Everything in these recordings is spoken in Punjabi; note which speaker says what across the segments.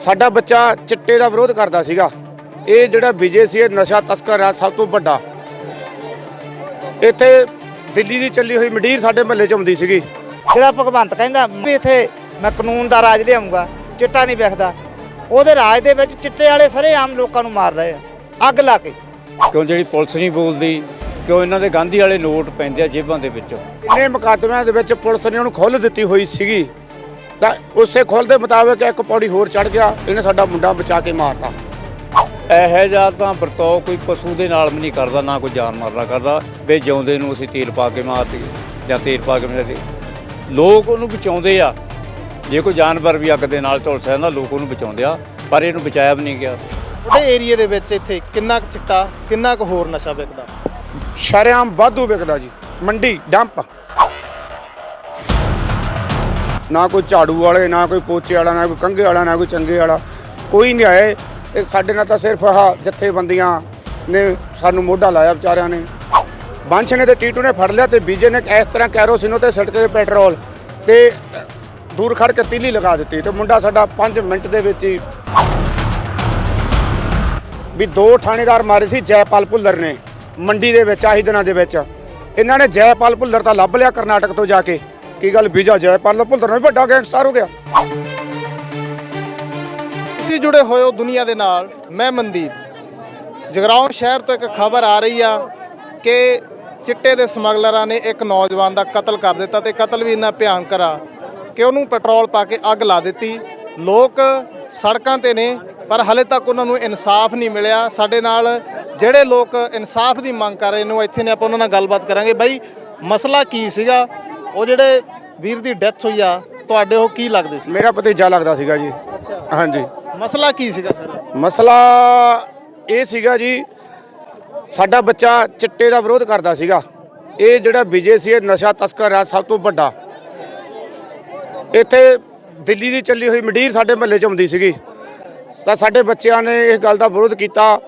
Speaker 1: ਸਾਡਾ ਬੱਚਾ ਚਿੱਟੇ ਦਾ ਵਿਰੋਧ ਕਰਦਾ ਸੀਗਾ। ਇਹ ਜਿਹੜਾ ਵਿਜੇ ਸੀ ਇਹ ਨਸ਼ਾ ਤਸਕਰ ਆ ਸਭ ਤੋਂ ਵੱਡਾ। ਇੱਥੇ ਦਿੱਲੀ ਦੀ ਚੱਲੀ ਹੋਈ ਮੰਡੀਰ ਸਾਡੇ ਮਹੱਲੇ 'ਚ ਆਉਂਦੀ ਸੀਗੀ।
Speaker 2: ਜਿਹੜਾ ਭਗਵੰਤ ਕਹਿੰਦਾ ਵੀ ਇੱਥੇ ਮੈਂ ਕਾਨੂੰਨ ਦਾ ਰਾਜ ਲਿਆਉਂਗਾ ਚਿੱਟਾ ਨਹੀਂ ਵਿਕਦਾ ਉਹਦੇ ਰਾਜ ਦੇ ਵਿੱਚ ਚਿੱਟੇ ਵਾਲੇ ਸਾਰੇ ਆਮ ਲੋਕਾਂ ਨੂੰ ਮਾਰ ਰਹੇ ਆ ਅੱਗ ਲਾ ਕੇ।
Speaker 3: ਕਿਉਂ ਜਿਹੜੀ ਪੁਲਿਸ ਨਹੀਂ ਬੋਲਦੀ ਕਿਉਂ ਇਹਨਾਂ ਦੇ ਗਾਂਧੀ ਵਾਲੇ ਨੋਟ ਪੈਂਦੇ ਆ ਜੇਬਾਂ ਦੇ ਵਿੱਚ?
Speaker 1: ਇੰਨੇ ਮੁਕੱਦਮਿਆਂ ਦੇ ਵਿੱਚ ਪੁਲਿਸ ਨੇ ਉਹਨੂੰ ਖੁੱਲ੍ਹ ਦਿੱਤੀ ਹੋਈ ਸੀਗੀ। ਤਾਂ ਉਸੇ ਖੁੱਲ੍ਹ ਦੇ ਮੁਤਾਬਕ ਇੱਕ ਪੌੜੀ ਹੋਰ ਚੜ ਗਿਆ ਇਹਨੇ ਸਾਡਾ ਮੁੰਡਾ ਬਚਾ ਕੇ ਮਾਰਤਾ।
Speaker 3: ਇਹੋ ਜਿਹਾ ਤਾਂ ਵਰਤਾਓ ਕੋਈ ਪਸ਼ੂ ਦੇ ਨਾਲ ਵੀ ਨਹੀਂ ਕਰਦਾ ਨਾ ਕੋਈ ਜਾਨਵਰ ਨਾਲ ਕਰਦਾ ਵੀ ਜਿਉਂਦੇ ਨੂੰ ਅਸੀਂ ਤੇਲ ਪਾ ਕੇ ਮਾਰ ਦਈਏ ਜਾਂ ਤੇਲ ਪਾ ਕੇ ਮਾਰ ਦਈਏ ਲੋਕ ਉਹਨੂੰ ਬਚਾਉਂਦੇ ਆ। ਜੇ ਕੋਈ ਜਾਨਵਰ ਵੀ ਅੱਗ ਦੇ ਨਾਲ ਝੁਲਸ ਜਾਂਦਾ ਲੋਕ ਉਹਨੂੰ ਬਚਾਉਂਦੇ ਆ ਪਰ ਇਹਨੂੰ ਬਚਾਇਆ ਵੀ ਨਹੀਂ ਗਿਆ।
Speaker 4: ਤੁਹਾਡੇ ਏਰੀਆ ਦੇ ਵਿੱਚ ਇੱਥੇ ਕਿੰਨਾ ਕੁ ਚਿੱਟਾ ਕਿੰਨਾ ਕੁ ਹੋਰ ਨਸ਼ਾ ਵਿਕਦਾ?
Speaker 1: ਸ਼ਰੇਆਮ ਵਾਧੂ ਵਿਕਦਾ ਜੀ। ਮੰਡੀ ਡੰਪ। ਨਾ ਕੋਈ ਝਾੜੂ ਵਾਲੇ, ਨਾ ਕੋਈ ਪੋਚੇ ਵਾਲਾ, ਨਾ ਕੋਈ ਕੰਘੇ ਵਾਲਾ, ਨਾ ਕੋਈ ਚੰਗੇ ਵਾਲਾ। ਕੋਈ ਨਹੀਂ ਆਏ। ਇਹ ਸਾਡੇ ਨਾਲ ਤਾਂ ਸਿਰਫ ਆਹ ਜਥੇਬੰਦੀਆਂ ਨੇ ਸਾਨੂੰ ਮੋਢਾ ਲਾਇਆ ਵਿਚਾਰਿਆਂ ਨੇ। ਬੰਸ਼ ਨੇ ਤੇ ਟੀਟੂ ਨੇ ਫੜ ਲਿਆ ਤੇ ਬੀਜੇ ਨੇ ਇਸ ਤਰ੍ਹਾਂ ਕੈਰੋਸਿਨ ਤੇ ਸੜਕ ਤੇ ਪੈਟਰੋਲ ਤੇ ਦੂਰ ਖੜ ਕੇ ਤੀਲੀ ਲਗਾ ਦਿੱਤੀ ਤੇ ਮੁੰਡਾ ਸਾਡਾ 5 ਮਿੰਟ ਦੇ ਵਿੱਚ ਹੀ ਵੀ ਦੋ ਥਾਣੇਦਾਰ ਮਾਰੇ ਸੀ ਜੈਪਾਲ ਭੁੱਲਰ ਨੇ, ਮੰਡੀ ਦੇ ਵਿੱਚ, ਆਹੀ ਦਿਨਾਂ ਦੇ ਵਿੱਚ। ਇਹਨਾਂ ਨੇ ਜੈਪਾਲ ਭੁੱਲਰ ਤਾਂ ਲੱਭ ਲਿਆ ਕਰਨਾਟਕ ਤੋਂ ਜਾ ਕੇ। ਕੀ ਗੱਲ ਵੀਜ਼ਾ ਜੈਪਾਲ ਦਾ ਭੁੱਲਰ ਨੂੰ ਵੱਡਾ ਗੈਂਗਸਟਰ ਹੋ ਗਿਆ।
Speaker 4: ਤੁਸੀਂ ਜੁੜੇ ਹੋਏ ਹੋ ਦੁਨੀਆ ਦੇ ਨਾਲ, ਮੈਂ ਮਨਦੀਪ। ਜਗਰਾਉਂ ਸ਼ਹਿਰ ਤੋਂ ਇੱਕ ਖਬਰ ਆ ਰਹੀ ਆ ਕਿ ਚਿੱਟੇ ਦੇ ਸਮਗਲਰਾਂ ਨੇ ਇੱਕ ਨੌਜਵਾਨ ਦਾ ਕਤਲ ਕਰ ਦਿੱਤਾ ਤੇ ਕਤਲ ਵੀ ਇੰਨਾ ਭਿਆਨਕ ਆ ਕਿ ਉਹਨੂੰ ਪੈਟਰੋਲ ਪਾ ਕੇ ਅੱਗ ਲਾ ਦਿੱਤੀ। ਲੋਕ ਸੜਕਾਂ ਤੇ ਨੇ, ਪਰ ਹਲੇ ਤੱਕ ਉਹਨਾਂ ਨੂੰ ਇਨਸਾਫ ਨਹੀਂ ਮਿਲਿਆ। ਸਾਡੇ ਨਾਲ ਜਿਹੜੇ ਲੋਕ ਇਨਸਾਫ ਦੀ ਮੰਗ ਕਰ ਰਹੇ ਨੇ, ਉਹ ਇੱਥੇ ਨੇ, ਆਪਾਂ ਉਹਨਾਂ ਨਾਲ ਗੱਲਬਾਤ ਕਰਾਂਗੇ। ਬਾਈ, ਮਸਲਾ ਕੀ ਸੀਗਾ? ਉਹ ਜਿਹੜੇ ਵੀਰ ਦੀ ਡੈਥ ਹੋਈ ਆ ਤੁਹਾਡੇ ਉਹ ਕੀ ਲੱਗਦੇ ਸੀ?
Speaker 1: ਮੇਰਾ ਭਤੀਜਾ ਲੱਗਦਾ ਸੀਗਾ ਜੀ। ਹਾਂਜੀ।
Speaker 4: ਮਸਲਾ ਕੀ ਸੀਗਾ ਫਿਰ
Speaker 1: ਮਸਲਾ ਇਹ ਸੀਗਾ ਜੀ ਸਾਡਾ ਬੱਚਾ ਚਿੱਟੇ ਦਾ ਵਿਰੋਧ ਕਰਦਾ ਸੀਗਾ। ਇਹ ਜਿਹੜਾ ਵਿਜੇ ਸੀ ਇਹ ਨਸ਼ਾ ਤਸਕਰ ਆ ਸਭ ਤੋਂ ਵੱਡਾ। ਇੱਥੇ ਦਿੱਲੀ ਦੀ ਚੱਲੀ ਹੋਈ ਮੰਡੀਰ ਸਾਡੇ ਮਹੱਲੇ 'ਚ ਆਉਂਦੀ ਸੀਗੀ। ਤਾਂ ਸਾਡੇ ਬੱਚਿਆਂ ਨੇ ਇਸ ਗੱਲ ਦਾ ਵਿਰੋਧ ਕੀਤਾ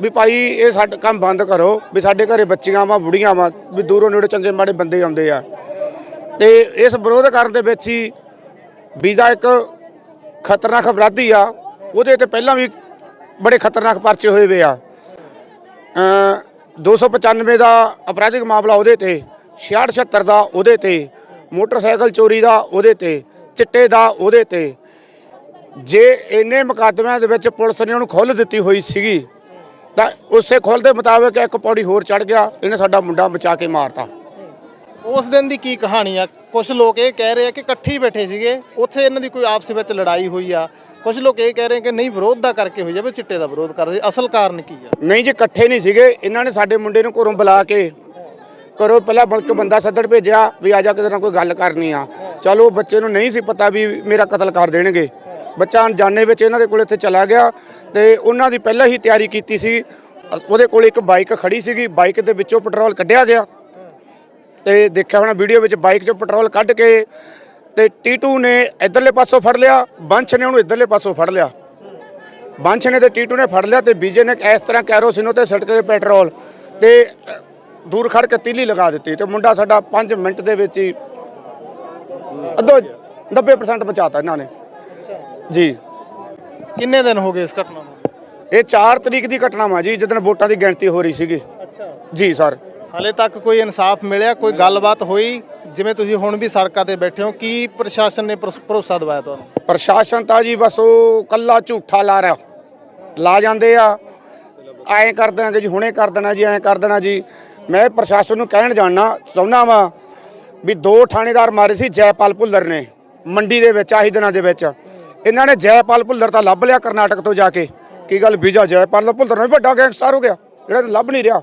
Speaker 1: ਵੀ ਭਾਈ ਇਹ ਸਾਡਾ ਕੰਮ ਬੰਦ ਕਰੋ ਵੀ ਸਾਡੇ ਘਰੇ ਬੱਚੀਆਂ ਵਾ ਬੁੜੀਆਂ ਵਾ ਵੀ ਦੂਰੋਂ ਨੇੜੇ ਚੰਗੇ ਮਾੜੇ ਬੰਦੇ ਆਉਂਦੇ ਆ। ਤੇ ਇਸ ਵਿਰੋਧ ਕਰਨ ਦੇ ਵਿੱਚ ਹੀ ਵੀਜ਼ਾ ਇੱਕ ਖਤਰਨਾਕ ਅਪਰਾਧੀ ਆ, ਉਹਦੇ ਤੇ ਪਹਿਲਾਂ ਵੀ ਬੜੇ ਖਤਰਨਾਕ ਪਰਚੇ ਹੋਏ ਵੇ ਆ। ਅ 295 ਦਾ ਅਪਰਾਧਿਕ ਮਾਮਲਾ ਉਹਦੇ ਤੇ 66 76 ਦਾ ਉਹਦੇ ਤੇ, ਮੋਟਰਸਾਈਕਲ ਚੋਰੀ ਦਾ ਉਹਦੇ ਤੇ, ਚਿੱਟੇ ਦਾ ਉਹਦੇ ਤੇ। ਜੇ ਇੰਨੇ ਮੁਕੱਦਮਿਆਂ ਦੇ ਵਿੱਚ ਪੁਲਿਸ ਨੇ ਉਹਨੂੰ ਖੁੱਲ੍ਹ ਦਿੱਤੀ ਹੋਈ ਸੀਗੀ, ਤਾਂ ਉਸੇ ਖੁੱਲ੍ਹ ਦੇ ਮੁਤਾਬਕ ਇੱਕ ਪੌੜੀ ਹੋਰ ਚੜ ਗਿਆ, ਇਹਨੇ ਸਾਡਾ ਮੁੰਡਾ ਬਚਾ ਕੇ ਮਾਰਤਾ।
Speaker 4: ਉਸ ਦਿਨ ਦੀ ਕੀ ਕਹਾਣੀ ਆ? ਕੁਝ ਲੋਕ ਇਹ ਕਹਿ ਰਹੇ ਆ ਕਿ ਇਕੱਠੇ ਹੀ ਬੈਠੇ ਸੀਗੇ। ਉੱਥੇ ਇਹਨਾਂ ਦੀ ਕੋਈ ਆਪਸ ਵਿੱਚ ਲੜਾਈ ਹੋਈ ਆ। ਕੁਝ ਲੋਕ ਇਹ ਕਹਿ ਰਹੇ ਕਿ ਨਹੀਂ, ਵਿਰੋਧ ਦਾ ਕਰਕੇ ਹੋਈ ਆ ਵੀ ਚਿੱਟੇ ਦਾ ਵਿਰੋਧ ਕਰਦੇ। ਅਸਲ ਕਾਰਨ ਕੀ ਆ?
Speaker 1: ਨਹੀਂ ਜੀ, ਇਕੱਠੇ ਨਹੀਂ ਸੀਗੇ। ਇਹਨਾਂ ਨੇ ਸਾਡੇ ਮੁੰਡੇ ਨੂੰ ਘਰੋਂ ਬੁਲਾ ਕੇ ਘਰੋਂ ਪਹਿਲਾਂ ਬਲਕ ਬੰਦਾ ਸੱਦਣ ਭੇਜਿਆ ਵੀ ਆ ਜਾ ਕਿਤੇ ਨਾਲ ਕੋਈ ਗੱਲ ਕਰਨੀ ਆ। ਚਲੋ, ਬੱਚੇ ਨੂੰ ਨਹੀਂ ਸੀ ਪਤਾ ਵੀ ਮੇਰਾ ਕਤਲ ਕਰ ਦੇਣਗੇ। ਬੱਚਾ ਅਣਜਾਣੇ ਵਿੱਚ ਇਹਨਾਂ ਦੇ ਕੋਲ ਇੱਥੇ ਚਲਾ ਗਿਆ ਤੇ ਉਹਨਾਂ ਦੀ ਪਹਿਲਾਂ ਹੀ ਤਿਆਰੀ ਕੀਤੀ ਸੀ। ਉਹਦੇ ਕੋਲ ਇੱਕ ਬਾਈਕ ਖੜੀ ਸੀਗੀ। ਬਾਈਕ ਦੇ ਵਿੱਚੋਂ ਪੈਟਰੋਲ ਕੱਢਿਆ ਗਿਆ। ਤੇ ਦੇਖਿਆ ਹੋਣਾ ਵੀਡੀਓ ਵਿੱਚ ਬਾਈਕ 'ਚੋਂ ਪੈਟਰੋਲ ਕੱਢ ਕੇ ਤੇ ਟੀਟੂ ਨੇ ਇਧਰਲੇ ਪਾਸੋਂ ਫੜ ਲਿਆ ਬੰਛ ਨੇ ਉਹਨੂੰ ਇਧਰਲੇ ਪਾਸੋਂ ਫੜ ਲਿਆ। ਬੰਛ ਨੇ ਤੇ ਟੀਟੂ ਨੇ ਫੜ ਲਿਆ ਤੇ ਬੀਜੇ ਨੇ ਇਸ ਤਰ੍ਹਾਂ ਕੈਰੋਸਿਨ ਤੇ ਸੜਕ ਤੇ ਪੈਟਰੋਲ ਤੇ ਦੂਰ ਖੜ ਕੇ ਤੀਲੀ ਲਗਾ ਦਿੱਤੀ ਤੇ ਮੁੰਡਾ ਸਾਡਾ 5 ਮਿੰਟ ਦੇ ਵਿੱਚ ਹੀ ਅੱਧੋ 90% ਬਚਾਤਾ ਇਹਨਾਂ ਨੇ। ਜੀ।
Speaker 4: ਕਿੰਨੇ ਦਿਨ ਹੋ ਗਏ ਇਸ ਘਟਨਾ ਨੂੰ?
Speaker 1: ਇਹ 4 ਤਰੀਕ ਦੀ ਘਟਨਾ ਵਾ ਜੀ ਜਦੋਂ ਵੋਟਾਂ ਦੀ ਗਿਣਤੀ ਹੋ ਰਹੀ ਸੀਗੀ।
Speaker 4: ਅੱਛਾ।
Speaker 1: ਜੀ ਸਰ।
Speaker 4: ਹਲੇ ਤੱਕ ਕੋਈ ਇਨਸਾਫ ਮਿਲਿਆ, ਕੋਈ ਗੱਲਬਾਤ ਹੋਈ? ਜਿਵੇਂ ਤੁਸੀਂ ਹੁਣ ਵੀ ਸੜਕਾਂ ਤੇ ਬੈਠੇ ਹੋ, ਕੀ ਪ੍ਰਸ਼ਾਸਨ ਨੇ ਭਰੋਸ- ਭਰੋਸਾ ਦਿਵਾਇਆ ਤੁਹਾਨੂੰ?
Speaker 1: ਪ੍ਰਸ਼ਾਸਨ ਤਾਂ ਜੀ ਬਸ ਉਹ ਕੱਲਾ ਝੂਠਾ ਲਾ ਰਿਹਾ। ਲਾ ਜਾਂਦੇ ਆ। ਐਂ ਕਰ ਦਾਂਗੇ ਜੀ, ਹੁਣੇ ਕਰ ਦੇਣਾ ਜੀ, ਐਂ ਕਰ ਦੇਣਾ ਜੀ। ਮੈਂ ਪ੍ਰਸ਼ਾਸਨ ਨੂੰ ਕਹਿਣ ਜਾਣਾ, ਚਾਹੁੰਦਾ ਵਾਂ ਵੀ ਦੋ ਥਾਣੇਦਾਰ ਮਾਰੇ ਸੀ ਜੈਪਾਲ ਭੁੱਲਰ ਨੇ, ਮੰਡੀ ਦੇ ਵਿੱਚ, ਆਹੀ ਦਿਨਾਂ ਦੇ ਵਿੱਚ। ਇਹਨਾਂ ਨੇ ਜੈਪਾਲ ਭੁੱਲਰ ਤਾਂ ਲੱਭ ਲਿਆ ਕਰਨਾਟਕ ਤੋਂ ਜਾ ਕੇ। ਕੀ ਗੱਲ, ਵੀਜ਼ਾ ਜੈਪਾਲ ਭੁੱਲਰ ਭੁੱਲਰ ਵੀ ਵੱਡਾ ਗੈਂਗਸਟਰ ਹੋ ਗਿਆ, ਜਿਹੜਾ ਲੱਭ ਨਹੀਂ ਰਿਹਾ।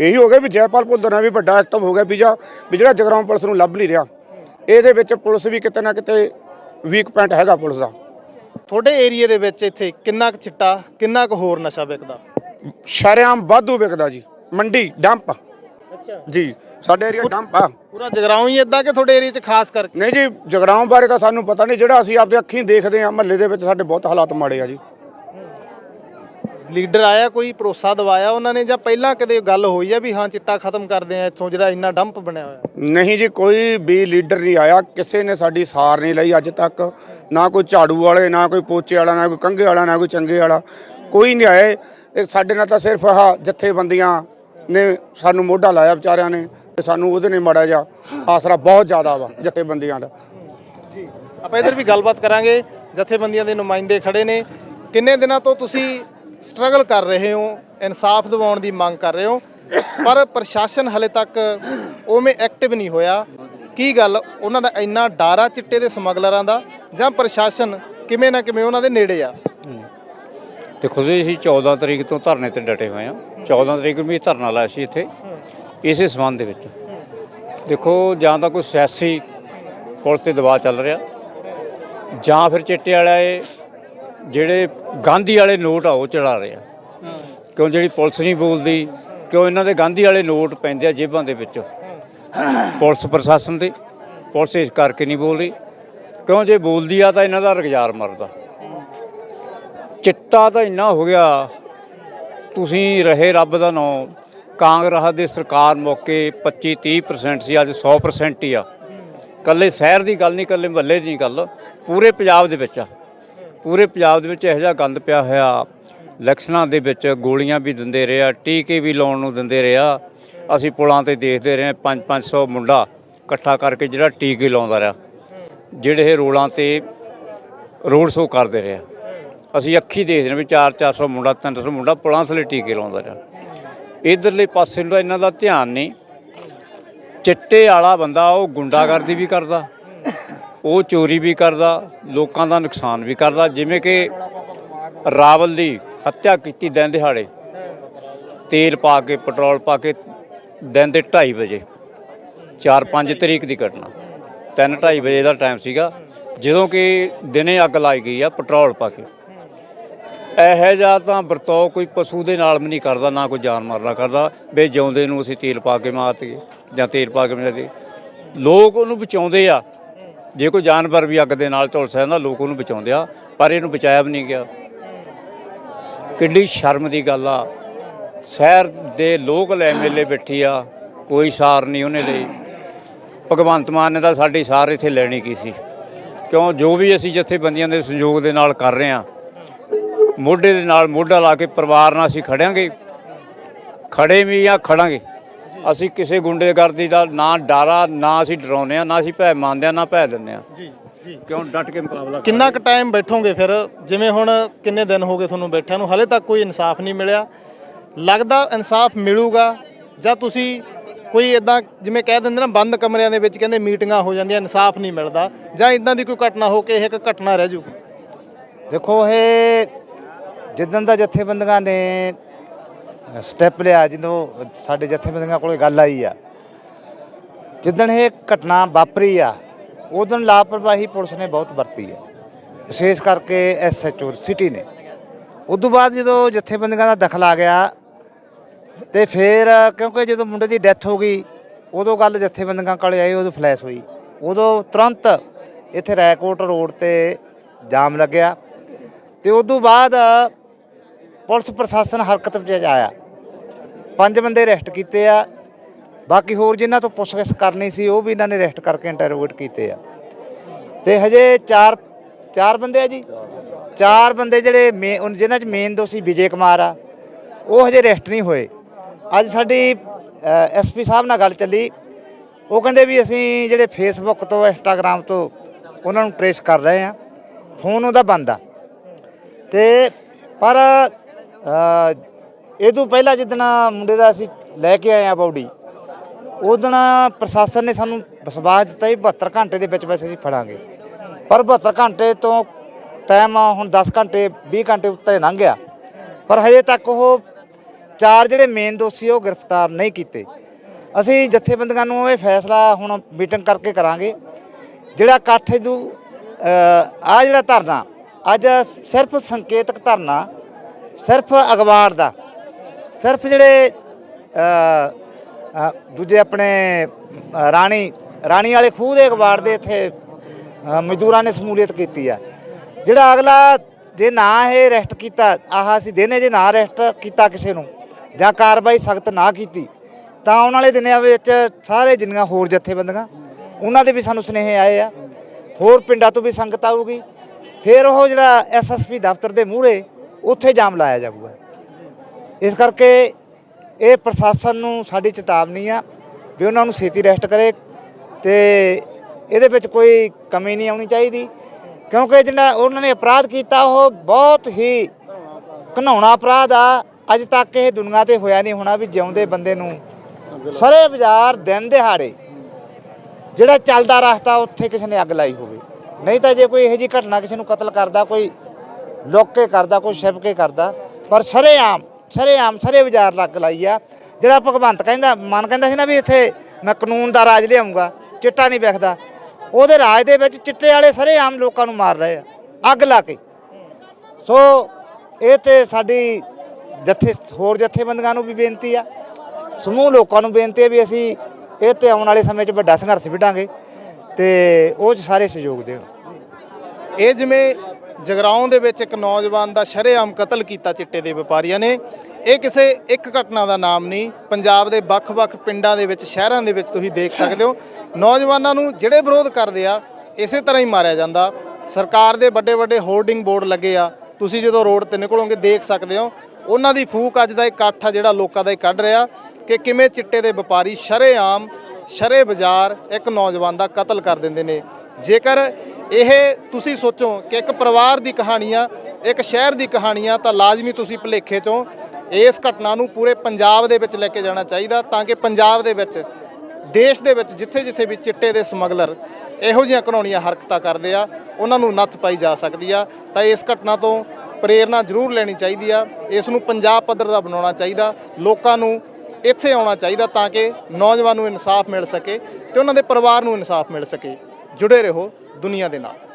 Speaker 1: ਇਹੀ ਹੋ ਗਿਆ ਵੀ ਜੈਪਾਲ ਭੁੱਲਰ ਨੇ ਵੀ ਵੱਡਾ ਐਕਟਿਵ ਹੋ ਗਿਆ ਵੀਜ਼ਾ ਵੀ ਜਿਹੜਾ ਜਗਰਾਉਂ ਪੁਲਿਸ ਨੂੰ ਲੱਭ ਨਹੀਂ ਰਿਹਾ। ਇਹਦੇ ਵਿੱਚ ਪੁਲਿਸ ਵੀ ਕਿਤੇ ਨਾ ਕਿਤੇ ਵੀਕ ਪੁਆਇੰਟ ਹੈਗਾ ਪੁਲਿਸ ਦਾ।
Speaker 4: ਤੁਹਾਡੇ ਏਰੀਆ ਦੇ ਵਿੱਚ ਇੱਥੇ ਕਿੰਨਾ ਕੁ ਚਿੱਟਾ ਕਿੰਨਾ ਕੁ ਹੋਰ ਨਸ਼ਾ ਵਿਕਦਾ?
Speaker 1: ਸ਼ਰੇਆਮ ਵਾਧੂ ਵਿਕਦਾ ਜੀ। ਮੰਡੀ ਡੰਪ।
Speaker 4: ਅੱਛਾ।
Speaker 1: ਜੀ ਸਾਡੇ ਏਰੀਆ ਡੰਪ ਆ।
Speaker 4: ਪੂਰਾ ਜਗਰਾਉਂ ਹੀ ਇਦਾਂ ਕਿ ਤੁਹਾਡੇ ਏਰੀਆ 'ਚ ਖਾਸ ਕਰਕੇ?
Speaker 1: ਨਹੀਂ ਜੀ ਜਗਰਾਉਂ ਬਾਰੇ ਤਾਂ ਸਾਨੂੰ ਪਤਾ ਨਹੀਂ ਜਿਹੜਾ ਅਸੀਂ ਆਪਦੇ ਅੱਖੀਂ ਦੇਖਦੇ ਆ ਮਹੱਲੇ ਦੇ ਵਿੱਚ ਸਾਡੇ ਬਹੁਤ ਹਾਲਾਤ ਮਾੜੇ ਆ ਜੀ।
Speaker 4: ਲੀਡਰ ਆਇਆ ਕੋਈ ਭਰੋਸਾ ਦਿਵਾਇਆ ਉਹਨਾਂ ਨੇ ਜਾਂ ਪਹਿਲਾਂ ਕਦੇ ਗੱਲ ਹੋਈ ਆ ਵੀ ਹਾਂ ਚਿੱਟਾ ਖਤਮ ਕਰਦੇ ਆ ਇੱਥੋਂ ਜਿਹੜਾ ਇੰਨਾ ਡੰਪ ਬਣਿਆ ਹੋਇਆ?
Speaker 1: ਨਹੀਂ ਜੀ ਕੋਈ ਵੀ ਲੀਡਰ ਨਹੀਂ ਆਇਆ ਕਿਸੇ ਨੇ ਸਾਡੀ ਸਾਰ ਨਹੀਂ ਲਈ ਅੱਜ ਤੱਕ। ਨਾ ਕੋਈ ਝਾੜੂ ਵਾਲੇ ਨਾ ਕੋਈ ਪੋਚੇ ਵਾਲਾ ਨਾ ਕੋਈ ਕੰਘੇ ਵਾਲਾ ਨਾ ਕੋਈ ਚੰਗੇ ਵਾਲਾ ਕੋਈ ਨਹੀਂ ਆਏ। ਇਹ ਸਾਡੇ ਨਾਲ ਤਾਂ ਸਿਰਫ ਆਹ ਜਥੇਬੰਦੀਆਂ ਨੇ ਸਾਨੂੰ ਮੋਢਾ ਲਾਇਆ ਵਿਚਾਰਿਆਂ ਨੇ ਤੇ ਸਾਨੂੰ ਉਹਦੇ ਨੇ ਮਾੜਾ ਜਿਹਾ ਆਸਰਾ ਬਹੁਤ ਜ਼ਿਆਦਾ ਵਾ ਜਥੇਬੰਦੀਆਂ ਦਾ।
Speaker 4: ਆਪਾਂ ਇਧਰ ਵੀ ਗੱਲਬਾਤ ਕਰਾਂਗੇ। ਜਥੇਬੰਦੀਆਂ ਦੇ ਨੁਮਾਇੰਦੇ ਖੜੇ ਨੇ। ਕਿੰਨੇ ਦਿਨਾਂ ਤੋਂ ਤੁਸੀਂ ਸਟਰਗਲ ਕਰ ਰਹੇ ਹੋ, ਇਨਸਾਫ ਦਿਵਾਉਣ ਦੀ ਮੰਗ ਕਰ ਰਹੇ ਹੋ, ਪਰ ਪ੍ਰਸ਼ਾਸਨ ਹਲੇ ਤੱਕ ਉਵੇਂ ਐਕਟਿਵ ਨਹੀਂ ਹੋਇਆ। ਕੀ ਗੱਲ, ਉਹਨਾਂ ਦਾ ਇੰਨਾ ਡਰ ਆ ਚਿੱਟੇ ਦੇ ਸਮਗਲਰਾਂ ਦਾ, ਜਾਂ ਪ੍ਰਸ਼ਾਸਨ ਕਿਵੇਂ ਨਾ ਕਿਵੇਂ ਉਹਨਾਂ ਦੇ ਨੇੜੇ ਆ?
Speaker 3: ਦੇਖੋ ਜੀ, ਅਸੀਂ 14 ਤਰੀਕ ਤੋਂ ਧਰਨੇ ਤੇ ਡਟੇ ਹੋਏ ਹਾਂ। 14 ਤਰੀਕ ਨੂੰ ਵੀ ਧਰਨਾ ਲਾਇਆ ਸੀ ਇੱਥੇ, ਇਸੇ ਸਬੰਧ ਦੇ ਵਿੱਚ। ਦੇਖੋ, ਜਾਂ ਤਾਂ ਕੋਈ ਸਿਆਸੀ ਪੁਲਿਸ ਤੇ ਦਬਾਅ ਚੱਲ ਰਿਹਾ, ਜਾਂ ਫਿਰ ਚਿੱਟੇ ਵਾਲੇ ਜਿਹੜੇ ਗਾਂਧੀ ਵਾਲੇ ਨੋਟ ਆ, ਉਹ ਚੜਾ ਰਹੇ ਆ। ਕਿਉਂ ਜਿਹੜੀ ਪੁਲਿਸ ਨਹੀਂ ਬੋਲਦੀ, ਕਿਉਂ ਇਹਨਾਂ ਦੇ ਗਾਂਧੀ ਵਾਲੇ ਨੋਟ ਪੈਂਦੇ ਆ ਜੇਬਾਂ ਦੇ ਵਿੱਚ। ਪੁਲਿਸ ਪ੍ਰਸ਼ਾਸਨ ਦੇ, ਪੁਲਿਸ ਇਸ ਕਰਕੇ ਨਹੀਂ ਬੋਲ ਰਹੀ ਕਿਉਂ ਜੇ ਬੋਲਦੀ ਆ ਤਾਂ ਇਹਨਾਂ ਦਾ ਰੁਜ਼ਗਾਰ ਮਰਦਾ। ਚਿੱਟਾ ਤਾਂ ਇੰਨਾ ਹੋ ਗਿਆ, ਤੁਸੀਂ ਰਹੇ ਰੱਬ ਦਾ ਨਾਮ ਕਾਂਗਰਸ ਦੇ ਸਰਕਾਰ ਮੌਕੇ 25 30% ਸੀ, ਅੱਜ 100% ਹੀ ਆ। ਕੱਲੇ ਸ਼ਹਿਰ ਦੀ ਗੱਲ ਨਹੀਂ ਕੱਲੇ ਮਹੱਲੇ ਦੀ ਨਹੀਂ ਗੱਲ, ਪੂਰੇ ਪੰਜਾਬ ਦੇ ਵਿੱਚ ਆ। ਪੂਰੇ ਪੰਜਾਬ ਦੇ ਵਿੱਚ ਇਹੋ ਜਿਹਾ ਗੰਦ ਪਿਆ ਹੋਇਆ। ਇਲੈਕਸ਼ਨਾਂ ਦੇ ਵਿੱਚ ਗੋਲੀਆਂ ਵੀ ਦਿੰਦੇ ਰਹੇ ਆ, ਟੀਕੇ ਵੀ ਲਾਉਣ ਨੂੰ ਦਿੰਦੇ ਰਹੇ ਆ। ਅਸੀਂ ਪੁਲਾਂ ਤੇ ਦੇਖਦੇ ਰਹੇ 5-500 ਮੁੰਡਾ ਇਕੱਠਾ ਕਰਕੇ ਜਿਹੜਾ ਟੀਕੇ ਲਾਉਂਦਾ ਰਿਹਾ। ਜਿਹੜੇ ਇਹ ਰੋਲਾਂ ਤੇ ਰੋਡ ਸ਼ੋਅ ਕਰਦੇ ਰਹੇ ਆ। ਅਸੀਂ ਅੱਖੀ ਦੇਖਦੇ ਰਹੇ ਵੀ 4-400 ਮੁੰਡਾ 300 ਮੁੰਡਾ ਪੁਲਾਂ ਥਲੇ ਟੀਕੇ ਲਾਉਂਦਾ ਰਿਹਾ। ਇਧਰਲੇ ਪਾਸੇ ਨੂੰ ਤਾਂ ਇਹਨਾਂ ਦਾ ਧਿਆਨ ਨਹੀਂ। ਚਿੱਟੇ ਵਾਲਾ ਬੰਦਾ ਉਹ ਗੁੰਡਾਗਰਦੀ ਵੀ ਕਰਦਾ। ਉਹ ਚੋਰੀ ਵੀ ਕਰਦਾ, ਲੋਕਾਂ ਦਾ ਨੁਕਸਾਨ ਵੀ ਕਰਦਾ, ਜਿਵੇਂ ਕਿ ਰਾਵਲ ਦੀ ਹੱਤਿਆ ਕੀਤੀ ਦਿਨ ਦਿਹਾੜੇ। ਤੇਲ ਪਾ ਕੇ, ਪੈਟਰੋਲ ਪਾ ਕੇ ਦਿਨ ਦੇ 2:30 ਵਜੇ 4-5 ਤਰੀਕ ਦੀ ਘਟਨਾ। 3-2:30 ਵਜੇ ਦਾ ਟਾਈਮ ਸੀਗਾ, ਜਦੋਂ ਕਿ ਦਿਨੇ ਅੱਗ ਲਾਈ ਗਈ ਆ, ਪੈਟਰੋਲ ਪਾ ਕੇ। ਇਹੋ ਜਿਹਾ ਤਾਂ ਵਰਤਾਓ ਕੋਈ ਪਸ਼ੂ ਦੇ ਨਾਲ ਵੀ ਨਹੀਂ ਕਰਦਾ, ਨਾ ਕੋਈ ਜਾਨ ਮਾਰਨਾ ਕਰਦਾ, ਵੀ ਜਿਉਂਦੇ ਨੂੰ ਅਸੀਂ ਤੇਲ ਪਾ ਕੇ ਮਾਰਤੀਏ ਜਾਂ ਤੇਲ ਪਾ ਕੇ ਮਾਰਦੇ ਲੋਕ ਉਹਨੂੰ ਬਚਾਉਂਦੇ ਆ। ਜੇ ਕੋਈ ਜਾਨਵਰ ਵੀ ਅੱਗ ਦੇ ਨਾਲ ਝੁਲਸ ਜਾਂਦਾ, ਲੋਕ ਉਹਨੂੰ ਬਚਾਉਂਦੇ ਆ, ਪਰ ਇਹਨੂੰ ਬਚਾਇਆ ਵੀ ਨਹੀਂ ਗਿਆ। ਕਿੱਡੀ ਸ਼ਰਮ ਦੀ ਗੱਲ ਆ। ਸ਼ਹਿਰ ਦੇ ਲੋਕਲ ਐਮਐਲਏ ਬੈਠੀ ਆ, ਕੋਈ ਸਾਰ ਨਹੀਂ ਉਹਨੇ ਲਈ। ਭਗਵੰਤ ਮਾਨ ਨੇ ਤਾਂ ਸਾਡੀ ਸਾਰ ਇੱਥੇ ਲੈਣੀ ਕੀ ਸੀ? ਕਿਉਂ? ਜੋ ਵੀ ਅਸੀਂ ਜਥੇਬੰਦੀਆਂ ਦੇ ਸਹਿਯੋਗ ਦੇ ਨਾਲ ਕਰ ਰਹੇ ਆ, ਮੋਢੇ ਦੇ ਨਾਲ ਮੋਢਾ ਲਾ ਕੇ ਪਰਿਵਾਰ ਨਾਲ ਅਸੀਂ ਖੜਾਂਗੇ। ਖੜੇ ਵੀ ਆ, ਖੜਾਂਗੇ। ਅਸੀਂ ਕਿਸੇ ਗੁੰਡੇਗਰਦੀ ਦਾ ਨਾ ਡਾਰਾ ਨਾ ਅਸੀਂ ਡਰਾਉਂਦੇ ਆ ਨਾ ਅਸੀਂ ਭੈ ਮੰਨਦੇ ਆ ਨਾ ਭੈ ਦਿੰਦੇ ਆ
Speaker 4: ਜੀ ਜੀ।
Speaker 3: ਕਿਉਂ ਡਟ ਕੇ ਮੁਕਾਬਲਾ
Speaker 4: ਕਿੰਨਾ ਕੁ ਟਾਈਮ ਬੈਠੋਗੇ ਫਿਰ? ਜਿਵੇਂ ਹੁਣ ਕਿੰਨੇ ਦਿਨ ਹੋ ਗਏ ਤੁਹਾਨੂੰ ਬੈਠਿਆਂ ਨੂੰ? ਹਲੇ ਤੱਕ ਕੋਈ ਇਨਸਾਫ ਨਹੀਂ ਮਿਲਿਆ। ਲੱਗਦਾ ਇਨਸਾਫ ਮਿਲੂਗਾ ਜਾਂ ਤੁਸੀਂ ਕੋਈ ਇਦਾਂ ਜਿਵੇਂ ਕਹਿ ਦਿੰਦੇ ਨਾ ਬੰਦ ਕਮਰਿਆਂ ਦੇ ਵਿੱਚ ਕਹਿੰਦੇ ਮੀਟਿੰਗਾਂ ਹੋ ਜਾਂਦੀਆਂ ਇਨਸਾਫ ਨਹੀਂ ਮਿਲਦਾ। ਜਾਂ ਇਦਾਂ ਦੀ ਕੋਈ ਘਟਨਾ ਹੋ ਕੇ ਇਹ ਇੱਕ ਘਟਨਾ ਰਹਿ ਜੂ?
Speaker 2: ਦੇਖੋ ਇਹ ਜਿੱਦਣ ਦਾ ਜਥੇਬੰਦੀਆਂ ਨੇ ਸਟੈਪ ਲਿਆ ਜਦੋਂ ਸਾਡੇ ਜਥੇਬੰਦੀਆਂ ਕੋਲੇ ਗੱਲ ਆਈ ਆ। ਜਿੱਦਣ ਇਹ ਘਟਨਾ ਵਾਪਰੀ ਆ ਉਦੋਂ ਲਾਪਰਵਾਹੀ ਪੁਲਿਸ ਨੇ ਬਹੁਤ ਵਰਤੀ ਆ। ਵਿਸ਼ੇਸ਼ ਕਰਕੇ ਐਸਐਚਓ ਸਿਟੀ ਨੇ। ਉਦੋਂ ਬਾਅਦ ਜਦੋਂ ਜਥੇਬੰਦੀਆਂ ਦਾ ਦਖਲ ਆ ਗਿਆ, ਤੇ ਫਿਰ ਕਿਉਂਕਿ ਜਦੋਂ ਮੁੰਡੇ ਦੀ ਡੈਥ ਹੋ ਗਈ, ਉਦੋਂ ਗੱਲ ਜਥੇਬੰਦੀਆਂ ਕੋਲੇ ਆਈ, ਉਦੋਂ ਫਲੈਸ਼ ਹੋਈ। ਉਦੋਂ ਤੁਰੰਤ ਇੱਥੇ ਰੈਕੋਟ ਰੋਡ ਤੇ ਜਾਮ ਲੱਗਿਆ। ਤੇ ਉਦੋਂ ਬਾਅਦ ਪੁਲਿਸ ਪ੍ਰਸ਼ਾਸਨ ਹਰਕਤ ਵਿੱਚ ਆਇਆ। ਪੰਜ ਬੰਦੇ ਅਰੈਸਟ ਕੀਤੇ ਆ। ਬਾਕੀ ਹੋਰ ਜਿਨ੍ਹਾਂ ਤੋਂ ਪੁੱਛਗਿੱਛ ਕਰਨੀ ਸੀ, ਉਹ ਵੀ ਇਹਨਾਂ ਨੇ ਅਰੈਸਟ ਕਰਕੇ ਇੰਟਰੋਗੇਟ ਕੀਤੇ ਆ। ਤੇ ਹਜੇ ਚਾਰ ਚਾਰ ਬੰਦੇ ਆ ਜੀ? ਚਾਰ ਬੰਦੇ ਜਿਹੜੇ ਮੇ- ਉਨ- ਜਿਨ੍ਹਾਂ 'ਚ ਮੇਨ ਦੋਸ਼ੀ ਵਿਜੇ ਕੁਮਾਰ ਆ, ਉਹ ਹਜੇ ਅਰੈਸਟ ਨਹੀਂ ਹੋਏ। ਅੱਜ ਸਾਡੀ ਐਸਪੀ ਸਾਹਿਬ ਨਾਲ ਗੱਲ ਚੱਲੀ। ਉਹ ਕਹਿੰਦੇ ਵੀ ਅਸੀਂ ਜਿਹੜੇ ਫੇਸਬੁੱਕ ਤੋਂ ਇੰਸਟਾਗ੍ਰam ਤੋਂ ਉਹਨਾਂ ਨੂੰ ਟ੍ਰੇਸ ਕਰ ਰਹੇ ਆ। ਫੋਨ ਉਹਦਾ ਬੰਦ ਆ। ਤੇ ਪਰ ਇਹ ਤੋਂ ਪਹਿਲਾਂ ਜਿੱਦਣ ਮੁੰਡੇ ਦਾ ਅਸੀਂ ਲੈ ਕੇ ਆਏ ਆ ਬੌਡੀ, ਉਦੋਂ ਪ੍ਰਸ਼ਾਸਨ ਨੇ ਸਾਨੂੰ ਵਿਸ਼ਵਾਸ ਦਿੱਤਾ ਵੀ 72 ਘੰਟੇ ਦੇ ਵਿੱਚ ਵਿੱਚ ਅਸੀਂ ਫੜਾਂਗੇ। ਪਰ 72 ਘੰਟੇ ਤੋਂ ਟਾਈਮ ਹੁਣ 10 ਘੰਟੇ 20 ਘੰਟੇ ਉੱਤੇ ਲੰਘ ਗਿਆ। ਪਰ ਹਜੇ ਤੱਕ ਉਹ ਚਾਰ ਜਿਹੜੇ ਮੇਨ ਦੋਸ਼ੀ ਉਹ ਗ੍ਰਿਫਤਾਰ ਨਹੀਂ ਕੀਤੇ। ਅਸੀਂ ਜਥੇਬੰਦੀਆਂ ਨੂੰ ਇਹ ਫੈਸਲਾ ਹੁਣ ਮੀਟਿੰਗ ਕਰਕੇ ਕਰਾਂਗੇ। ਜਿਹੜਾ ਇਕੱਠ ਇਦੂ ਆ ਜਿਹੜਾ ਧਰਨਾ, ਅੱਜ ਸਿਰਫ ਸੰਕੇਤਕ ਧਰਨਾ ਸਿਰਫ ਅਖਬਾਰ ਦਾ। ਸਿਰਫ ਜਿਹੜੇ ਦੂਜੇ ਆਪਣੇ ਰਾਣੀ ਰਾਣੀ ਵਾਲੇ ਖੂਹ ਦੇ ਅਖਬਾਰ ਦੇ ਇੱਥੇ ਮਜ਼ਦੂਰਾਂ ਨੇ ਸਮੂਲੀਅਤ ਕੀਤੀ ਆ। ਜਿਹੜਾ ਅਗਲਾ ਜੇ ਨਾ ਇਹ ਰੈਸਟ ਕੀਤਾ, ਆਹ ਅਸੀਂ ਦਿਨੇ ਜੇ ਨਾ ਰੈਸਟ ਕੀਤਾ ਕਿਸੇ ਨੂੰ, ਜਾਂ ਕਾਰਵਾਈ ਸਖਤ ਨਾ ਕੀਤੀ, ਤਾਂ ਆਉਣ ਵਾਲੇ ਦਿਨਾਂ ਵਿੱਚ ਸਾਰੇ ਜਿੰਨੀਆਂ ਹੋਰ ਜਥੇਬੰਦੀਆਂ, ਉਹਨਾਂ ਦੇ ਵੀ ਸਾਨੂੰ ਸੁਨੇਹੇ ਆਏ ਆ। ਹੋਰ ਪਿੰਡਾਂ ਤੋਂ ਵੀ ਸੰਗਤ ਆਊਗੀ। ਫਿਰ ਉਹ ਜਿਹੜਾ ਐਸਐਸਪੀ ਦਫ਼ਤਰ ਦੇ ਮੂਹਰੇ ਉੱਥੇ ਜਾਮ ਲਾਇਆ ਜਾਊਗਾ। ਇਸ ਕਰਕੇ ਇਹ ਪ੍ਰਸ਼ਾਸਨ ਨੂੰ ਸਾਡੀ ਚੇਤਾਵਨੀ ਆ ਵੀ ਉਹਨਾਂ ਨੂੰ ਛੇਤੀ ਰੈਸਟ ਕਰੇ ਤੇ ਇਹਦੇ ਵਿੱਚ ਕੋਈ ਕਮੀ ਨਹੀਂ ਆਉਣੀ ਚਾਹੀਦੀ, ਕਿਉਂਕਿ ਜਿਹੜਾ ਉਹਨਾਂ ਨੇ ਅਪਰਾਧ ਕੀਤਾ ਉਹ ਬਹੁਤ ਹੀ ਘਨਾਉਣਾ ਅਪਰਾਧ ਆ। ਅੱਜ ਤੱਕ ਇਹ ਦੁਨੀਆ ਤੇ ਹੋਇਆ ਨਹੀਂ ਹੋਣਾ ਵੀ ਜਿਉਂਦੇ ਬੰਦੇ ਨੂੰ ਸਾਰੇ ਬਾਜ਼ਾਰ, ਦਿਨ ਦਿਹਾੜੇ ਜਿਹੜਾ ਚੱਲਦਾ ਰਸਤਾ ਉੱਥੇ ਕਿਸੇ ਨੇ ਅੱਗ ਲਾਈ ਹੋਵੇ। ਨਹੀਂ ਤਾਂ ਜੇ ਕੋਈ ਇਹੋ ਜਿਹੀ ਘਟਨਾ ਕਿਸੇ ਨੂੰ ਕਤਲ ਕਰਦਾ, ਕੋਈ ਲੁੱਕ ਕੇ ਕਰਦਾ, ਕੋਈ ਛਿਪ ਕੇ ਕਰਦਾ। ਪਰ ਸਰੇਆਮ ਸਰੇਆਮ, ਸਾਰੇ ਬਾਜ਼ਾਰ ਲੱਗ ਲਾਈ ਆ। ਜਿਹੜਾ ਭਗਵੰਤ ਕਹਿੰਦਾ, ਮਨ ਕਹਿੰਦਾ ਸੀ ਨਾ ਵੀ ਇੱਥੇ ਮੈਂ ਕਾਨੂੰਨ ਦਾ ਰਾਜ ਲਿਆਉਂਗਾ, ਚਿੱਟਾ ਨਹੀਂ ਵਿਖਦਾ। ਉਹਦੇ ਰਾਜ ਦੇ ਵਿੱਚ ਚਿੱਟੇ ਵਾਲੇ ਸਰੇਆਮ ਲੋਕਾਂ ਨੂੰ ਮਾਰ ਰਹੇ ਆ, ਅੱਗ ਲਾ ਕੇ। ਸੋ ਇਹ ਤੇ ਸਾਡੀ ਜਥੇ, ਹੋਰ ਜਥੇਬੰਦੀਆਂ ਨੂੰ ਵੀ ਬੇਨਤੀ ਆ। ਸਮੂਹ ਲੋਕਾਂ ਨੂੰ ਬੇਨਤੀ ਹੈ ਵੀ ਅਸੀਂ ਇਹ ਤੇ ਆਉਣ ਵਾਲੇ ਸਮੇਂ 'ਚ ਵੱਡਾ ਸੰਘਰਸ਼ ਵਿੱਢਾਂਗੇ ਤੇ ਉਹ 'ਚ ਸਾਰੇ ਸਹਿਯੋਗ ਦੇਣ।
Speaker 4: ਇਹ ਜਿਵੇਂ ਜਗਰਾਉਂ ਦੇ ਵਿੱਚ ਇੱਕ ਨੌਜਵਾਨ ਦਾ ਸ਼ਰੇਆਮ ਕਤਲ ਕੀਤਾ ਚਿੱਟੇ ਦੇ ਵਪਾਰੀਆਂ ਨੇ। ਇਹ ਕਿਸੇ ਇੱਕ ਘਟਨਾ ਦਾ ਨਾਮ ਨਹੀਂ, ਪੰਜਾਬ ਦੇ ਵੱਖ-ਵੱਖ ਪਿੰਡਾਂ ਦੇ ਵਿੱਚ, ਸ਼ਹਿਰਾਂ ਦੇ ਵਿੱਚ ਤੁਸੀਂ ਦੇਖ ਸਕਦੇ ਹੋ। ਨੌਜਵਾਨਾਂ ਨੂੰ ਜਿਹੜੇ ਵਿਰੋਧ ਕਰਦੇ ਆ, ਇਸੇ ਤਰ੍ਹਾਂ ਹੀ ਮਾਰਿਆ ਜਾਂਦਾ। ਸਰਕਾਰ ਦੇ ਵੱਡੇ ਵੱਡੇ ਹੋਰਡਿੰਗ ਬੋਰਡ ਲੱਗੇ ਆ। ਤੁਸੀਂ ਜਦੋਂ ਰੋਡ ਤੇ ਨਿਕਲੋਗੇ, ਦੇਖ ਸਕਦੇ ਹੋ। ਉਹਨਾਂ ਦੀ ਫੂਕ ਅੱਜ ਦਾ ਇਕੱਠ ਆ, ਜਿਹੜਾ ਲੋਕਾਂ ਦਾ ਹੀ ਕੱਢ ਰਿਹਾ ਕਿ ਕਿਵੇਂ ਚਿੱਟੇ ਦੇ ਵਪਾਰੀ ਸ਼ਰੇਆਮ ਸ਼ਰੇ ਬਾਜ਼ਾਰ ਇੱਕ ਨੌਜਵਾਨ ਦਾ ਕਤਲ ਕਰ ਦਿੰਦੇ ਨੇ। ਜੇਕਰ ਇਹ ਤੁਸੀਂ ਸੋਚੋ ਕਿ ਇੱਕ ਪਰਿਵਾਰ ਦੀ ਕਹਾਣੀ ਆ ਇੱਕ ਸ਼ਹਿਰ ਦੀ ਕਹਾਣੀ ਆ ਤਾਂ ਲਾਜ਼ਮੀ ਤੁਸੀਂ ਭੁਲੇਖੇ ਚੋਂ ਇਸ ਘਟਨਾ ਨੂੰ ਪੂਰੇ ਪੰਜਾਬ ਦੇ ਵਿੱਚ ਲੈ ਕੇ ਜਾਣਾ ਚਾਹੀਦਾ ਤਾਂ ਕਿ ਪੰਜਾਬ ਦੇ ਵਿੱਚ, ਦੇਸ਼ ਦੇ ਵਿੱਚ ਜਿੱਥੇ ਜਿੱਥੇ ਵੀ ਚਿੱਟੇ ਦੇ ਸਮਗਲਰ ਇਹੋ ਜਿਹੀਆਂ ਘਿਨਾਉਣੀਆਂ ਹਰਕਤਾਂ ਕਰਦੇ ਆ, ਉਹਨਾਂ ਨੂੰ ਨੱਥ ਪਾਈ ਜਾ ਸਕਦੀ ਆ, ਤਾਂ ਇਸ ਘਟਨਾ ਤੋਂ ਪ੍ਰੇਰਣਾ ਜ਼ਰੂਰ ਲੈਣੀ ਚਾਹੀਦੀ ਆ, ਇਸ ਨੂੰ ਪੰਜਾਬ ਪੱਧਰ ਦਾ ਬਣਾਉਣਾ ਚਾਹੀਦਾ, ਲੋਕਾਂ ਨੂੰ ਇੱਥੇ ਆਉਣਾ ਚਾਹੀਦਾ ਤਾਂ ਕਿ ਨੌਜਵਾਨ ਨੂੰ ਇਨਸਾਫ ਮਿਲ ਸਕੇ ਤੇ ਉਹਨਾਂ ਦੇ ਪਰਿਵਾਰ ਨੂੰ ਇਨਸਾਫ ਮਿਲ ਸਕੇ। ਜੁੜੇ ਰਹੋ ਦੁਨੀਆ ਦੇ ਨਾਲ।